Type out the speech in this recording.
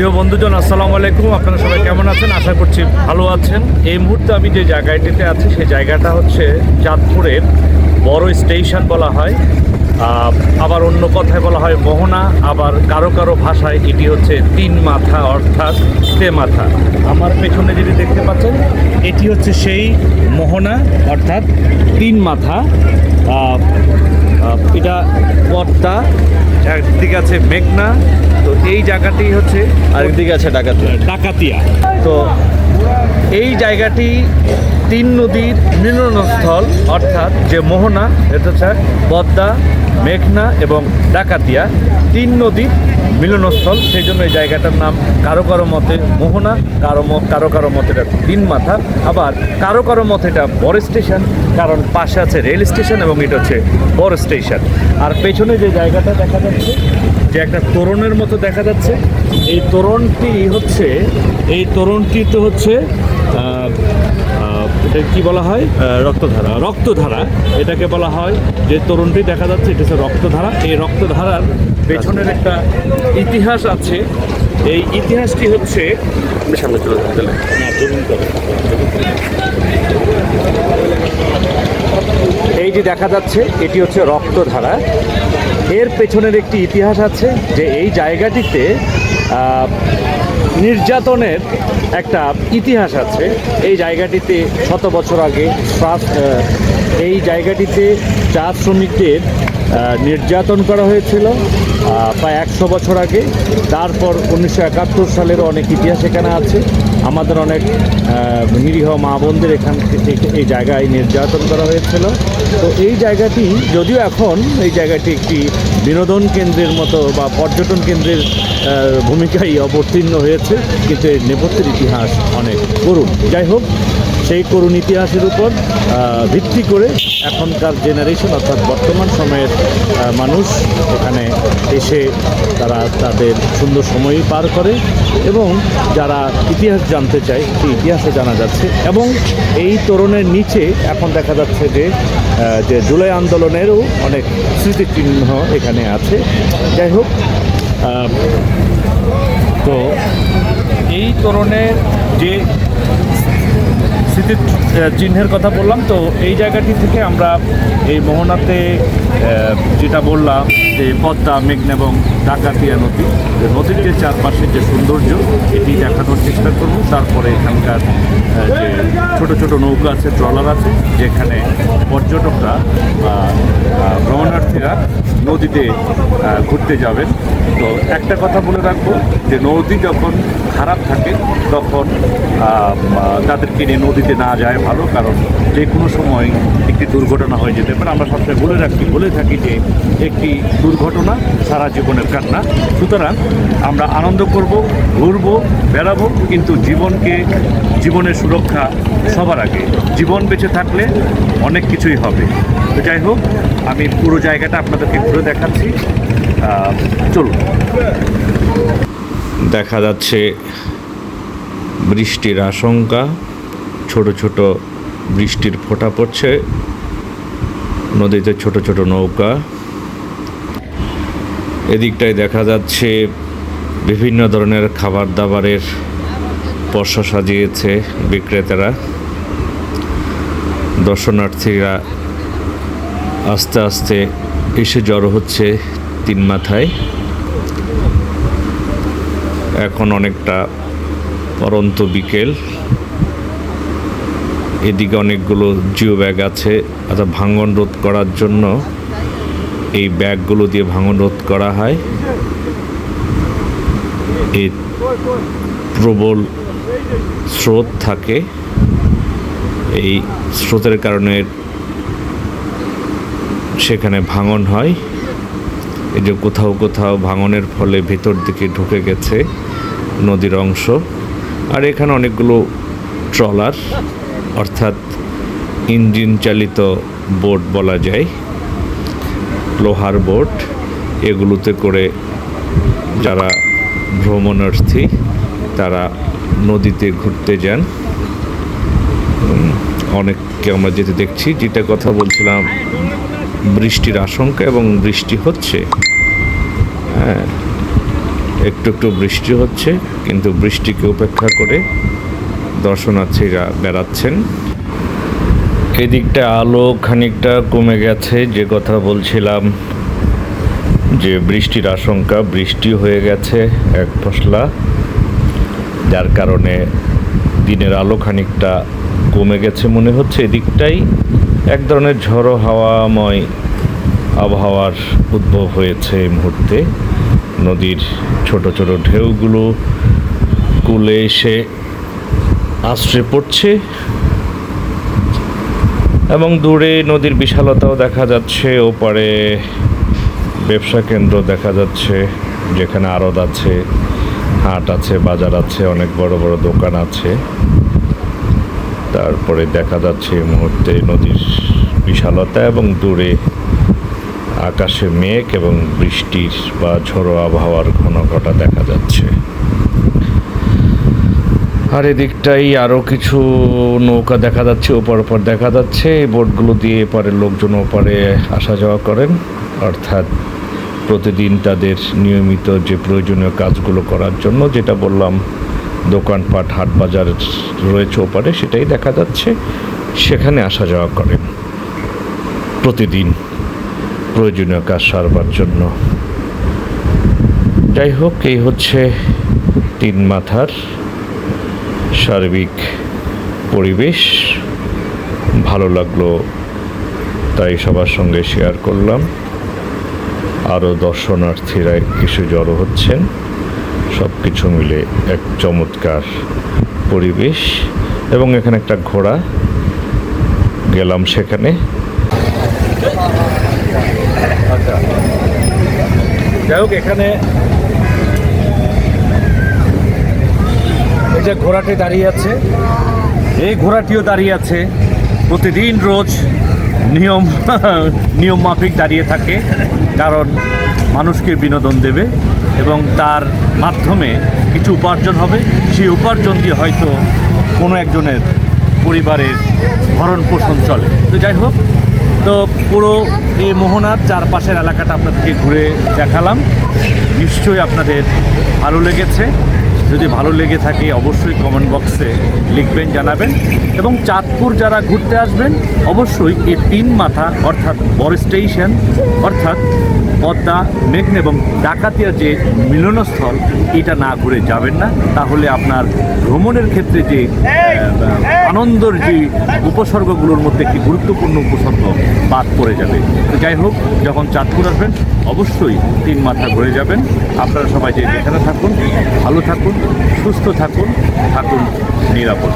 প্রিয় বন্ধুজন, আসসালামু আলাইকুম। আপনারা সবাই কেমন আছেন? আশা করছি ভালো আছেন। এই মুহূর্তে আমি যে জায়গাটিতে আছি সেই জায়গাটা হচ্ছে চাঁদপুরের বড় স্টেশন বলা হয়। আবার অন্য কথায় বলা হয় মোহনা, আবার কারও কারও ভাষায় এটি হচ্ছে তিন মাথা, অর্থাৎ তে মাথা। আমার পেছনে যেটি দেখতে পাচ্ছেন, এটি হচ্ছে সেই মোহনা, অর্থাৎ তিন মাথা। এটা পদ্মা একদিকে আছে মেঘনা তো এই জায়গাটি হচ্ছে আরেকদিকে আছে ডাকাতিয়া ডাকাতিয়া। তো এই জায়গাটি তিন নদীর মিলনস্থল, অর্থাৎ যে মোহনা, এটা হচ্ছে পদ্মা, মেঘনা এবং ডাকাতিয়া। তিন নদীর মিলনস্থল, সেই জন্য এই জায়গাটার নাম কারও কারও মতে মোহনা, কারও কারও কারও মতে এটা তিন মাথা। আবার কারও কারও মতে এটা বড় স্টেশন, কারণ পাশে আছে রেল স্টেশন এবং এটা হচ্ছে বড় স্টেশন। আর পেছনে যে জায়গাটা দেখা যাচ্ছে যে একটা তোরণের মতো দেখা যাচ্ছে। এই তোরণটি হচ্ছে এই তোরণটি তো হচ্ছে এটা কি বলা হয়? রক্তধারা। রক্তধারা। এটাকে বলা হয় যে তরুণটি দেখা যাচ্ছে এটা হচ্ছে রক্তধারা। এই রক্তধারার পেছনের একটা ইতিহাস আছে। এই ইতিহাসটি হচ্ছে সামনে চলে। এই যে দেখা যাচ্ছে এটি হচ্ছে রক্তধারা। এর পেছনের একটি ইতিহাস আছে যে এই জায়গাটিতে নির্যাতনের একটা ইতিহাস আছে। এই জায়গাটিতে শত বছর আগে এই জায়গাটিতে চা শ্রমিকদের নির্যাতন করা হয়েছিল প্রায় একশো বছর আগে। তারপর উনিশশো একাত্তর সালের অনেক ইতিহাস এখানে আছে। আমাদের অনেক নিরীহ মা বোনদের এখান থেকে এই জায়গায় নির্যাতন করা হয়েছিল। তো এই জায়গাটি, যদিও এখন এই জায়গাটি একটি বিনোদন কেন্দ্রের মতো বা পর্যটন কেন্দ্রের ভূমিকায় অবতীর্ণ হয়েছে, কিন্তু এর নেপথ্যের ইতিহাস অনেক করুণ। যাই হোক সেই করুণ ইতিহাসের উপর ভিত্তি করে এখনকার জেনারেশন অর্থাৎ বর্তমান সময়ের মানুষ এখানে এসে তারা তাদের সুন্দর সময় পার করে এবং যারা ইতিহাস জানতে চায় সেই ইতিহাসও জানা যাচ্ছে এবং এই তরুণের নিচে এখন দেখা যাচ্ছে যে যে জুলাই আন্দোলনেরও অনেক স্মৃতিচিহ্ন এখানে আছে। যাই হোক তো এই তরুণের যে স্মৃতির চিহ্নের কথা বললাম। তো এই জায়গাটি থেকে আমরা এই মোহনাতে যেটা বললাম যে পদ্মা, মেঘনা এবং ডাকাতিয়া নদী নদীর যে চারপাশের যে সৌন্দর্য, এটি দেখানোর চেষ্টা করব। তারপরে এখানকার যে ছোট ছোট নৌকা আছে, ট্রলার আছে, যেখানে পর্যটকরা ভ্রমণার্থীরা নদীতে ঘুরতে যাবেন। তো একটা কথা বলে রাখব যে নদী যখন খারাপ থাকে, তখন তাদেরকে নিয়ে নদীতে না যায় ভালো, কারণ যে কোনো সময় একটি দুর্ঘটনা হয়ে যেতে পারে। আমরা সবসময় বলে রাখি, বলে থাকি যে একটি দুর্ঘটনা সারা জীবনের কান্না। সুতরাং আমরা আনন্দ করব, ঘুরবো, বেড়াবো, কিন্তু জীবনকে, জীবনের সুরক্ষা সবার আগে। জীবন বেঁচে থাকলে অনেক কিছুই হবে। তো যাই হোক, আমি পুরো জায়গাটা আপনাদেরকে ঘুরে দেখাচ্ছি। চলুন। দেখা যাচ্ছে বৃষ্টির আশঙ্কা, ছোট ছোট বৃষ্টির ফোঁটা পড়ছে, নদীতে ছোট ছোট নৌকা। এদিকটায় দেখা যাচ্ছে বিভিন্ন ধরনের খাবার দাবারের পশা সাজিয়েছে বিক্রেতারা। দর্শনার্থীরা আস্তে আস্তে এসে জড়ো হচ্ছে তিন মাথায়। এখন অনেকটা পরন্ত বিকেল। এদিকে অনেকগুলো জিও ব্যাগ আছে অর্থাৎ ভাঙন রোধ করার জন্য এই ব্যাগগুলো দিয়ে ভাঙন রোধ করা হয়। এই প্রবল স্রোত থাকে। এই স্রোতের কারণে সেখানে ভাঙন হয়। এই যে কোথাও কোথাও ভাঙনের ফলে ভেতর দিকে ঢুকে গেছে নদীর অংশ। আর এখানে অনেকগুলো ট্রলার, অর্থাৎ ইঞ্জিন চালিত বোট বলা যায়, লোহার বোট। এগুলোতে করে যারা ভ্রমণার্থী, তারা নদীতে ঘুরতে যান। অনেককে আমরা যেতে দেখছি। যেটা কথা বলছিলাম বৃষ্টির আশঙ্কা এবং বৃষ্টি হচ্ছে। হ্যাঁ একটু একটু বৃষ্টি হচ্ছে, কিন্তু বৃষ্টিকে উপেক্ষা করে দর্শনার্থীরা বেড়াচ্ছেন। এদিকটা আলো খানিকটা কমে গেছে, যে কথা বলছিলাম যে বৃষ্টির আশঙ্কা, বৃষ্টি হয়ে গেছে এক ফসলা, যার কারণে দিনের আলো খানিকটা কমে গেছে মনে হচ্ছে। এদিকটাই এক ধরনের ঝড়ো হাওয়াময় আবহাওয়ার উদ্ভব হয়েছে এই মুহূর্তে। নদীর ছোট ছোট ঢেউগুলো কুলে এসে আশ্রে পড়ছে এবং দূরে নদীর বিশালতাও দেখা যাচ্ছে, ওপারে ব্যবসা কেন্দ্র দেখা যাচ্ছে, যেখানে আড়ত আছে, হাট আছে, বাজার আছে, অনেক বড় বড় দোকান আছে। তারপরে দেখা যাচ্ছে এই মুহূর্তে নদীর বিশালতা এবং দূরে আকাশে মেঘ এবং বৃষ্টির বা ঝোড়ো আবহাওয়ার ঘনঘটা দেখা যাচ্ছে। আর এদিকটাই আরও কিছু নৌকা দেখা যাচ্ছে, ওপার ওপার দেখা যাচ্ছে। এই বোটগুলো দিয়ে এপারে লোকজন ওপারে আসা যাওয়া করেন। অর্থাৎ প্রতিদিন তাদের নিয়মিত যে প্রয়োজনীয় কাজগুলো করার জন্য, যেটা বললাম দোকানপাট হাট বাজার রয়েছে ওপারে, সেটাই দেখা যাচ্ছে। সেখানে আসা যাওয়া করেন। প্রতিদিন প্রয়োজনীয় কাজ সারবার জন্য। যাই হোক, এই হচ্ছে তিন মাথার সার্বিক পরিবেশ। ভালো লাগল, তাই সবার সঙ্গে শেয়ার করলাম। আরও দর্শনার্থীরা কিছু জড়ো হচ্ছেন। সব কিছু মিলে এক চমৎকার পরিবেশ এবং এখানে একটা ঘোড়া। গেলাম সেখানে। যাই হোক, এখানে এই যে ঘোড়াটি দাঁড়িয়ে আছে, এই ঘোড়াটিও দাঁড়িয়ে আছে। প্রতিদিন রোজ নিয়ম নিয়ম মাফিক দাঁড়িয়ে থাকে, কারণ মানুষকে বিনোদন দেবে। এবং তার মাধ্যমে কিছু উপার্জন হবে। সেই উপার্জন দিয়ে হয়তো কোনো একজনের পরিবারের ভরণ পোষণ চলে। তো যাই হোক, তো পুরো এই মোহনার চারপাশের এলাকাটা আপনাদেরকে ঘুরে দেখালাম। নিশ্চয়ই আপনাদের ভালো লেগেছে। যদি ভালো লেগে থাকে, অবশ্যই কমেন্ট বক্সে লিখবেন, জানাবেন। এবং চাঁদপুর যারা ঘুরতে আসবেন, অবশ্যই এই তিন মাথা, অর্থাৎ বড় স্টেশন অর্থাৎ পদ্মা, মেঘনা এবং ডাকাতিয়া যে মিলনস্থল, এটা না ঘুরে যাবেন না। তাহলে আপনার ভ্রমণের ক্ষেত্রে যে আনন্দর যে উপসর্গগুলোর মধ্যে একটি গুরুত্বপূর্ণ উপসর্গ বাদ পড়ে যাবে। তো যাই হোক, যখন চাঁদপুর আসবেন, অবশ্যই তিন মাথা ঘুরে যাবেন। আপনারা সবাই যে যেখানে থাকুন, ভালো থাকুন, সুস্থ থাকুন থাকুন নিরাপদ।